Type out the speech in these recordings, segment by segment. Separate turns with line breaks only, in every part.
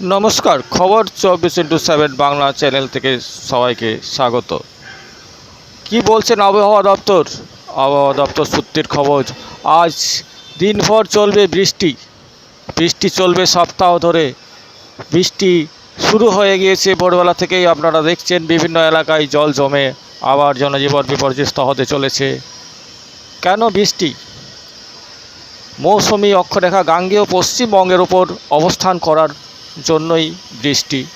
নমস্কার, খবর চব্বিশ ইন্টু সেভেন বাংলা চ্যানেল থেকে সবাইকে স্বাগত। কি বলছেন আবহাওয়া দপ্তর? আবহাওয়া দপ্তর সূত্রের খবর, আজ দিনভর চলবে বৃষ্টি। বৃষ্টি চলবে সপ্তাহ ধরে। বৃষ্টি শুরু হয়ে গিয়েছে ভোরবেলা থেকেই, আপনারা দেখছেন বিভিন্ন এলাকায় জল জমে, আবার জনজীবন বিপর্যস্ত হতে চলেছে। কেন বৃষ্টি? মৌসুমি অক্ষরেখা গাঙ্গেয় পশ্চিমবঙ্গের ওপর অবস্থান করার জন্যই বৃষ্টি।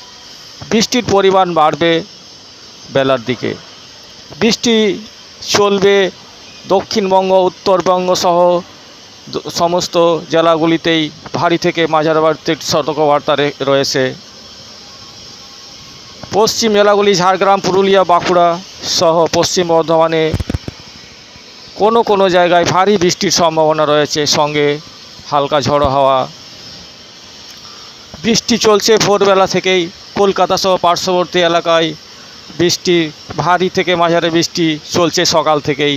বৃষ্টির পরিমাণ বাড়বে বেলার দিকে। বৃষ্টি চলবে দক্ষিণবঙ্গ, উত্তরবঙ্গ সহ সমস্ত জেলাগুলিতেই ভারী থেকে মাঝারি বাড়তে সতর্কবার্তা রয়েছে। পশ্চিম জেলাগুলি ঝাড়গ্রাম, পুরুলিয়া, বাঁকুড়া সহ পশ্চিম বর্ধমানে কোনো কোনো জায়গায় ভারী বৃষ্টির সম্ভাবনা রয়েছে। সঙ্গে হালকা ঝড়ো হাওয়া বৃষ্টি চলছে ভোরবেলা থেকেই। কলকাতা সহ পার্শ্ববর্তী এলাকায় বৃষ্টি, ভারী থেকে মাঝারি বৃষ্টি চলছে সকাল থেকেই।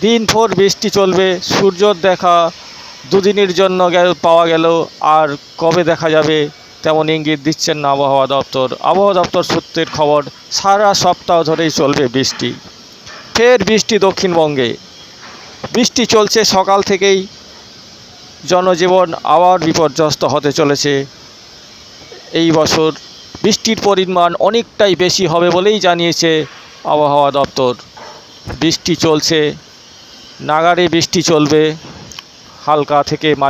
দিনভর বৃষ্টি চলবে, সূর্যর দেখা দুদিনের জন্য পাওয়া গেল, আর কবে দেখা যাবে তেমন ইঙ্গিত দিচ্ছেন না আবহাওয়া দপ্তর। আবহাওয়া দপ্তর সূত্রের খবর, সারা সপ্তাহ ধরেই চলবে বৃষ্টি। ফের বৃষ্টি দক্ষিণবঙ্গে। বৃষ্টি চলছে সকাল থেকেই। জনজীবন আবার বিপর্যস্ত হতে চলেছে। এই বছর বৃষ্টির পরিমাণ অনেকটাই বেশি হবে বলেই জানিয়েছে আবহাওয়া দপ্তর। বৃষ্টি চলছে নাগারে বৃষ্টি চলবে, হালকা থেকে মাঝ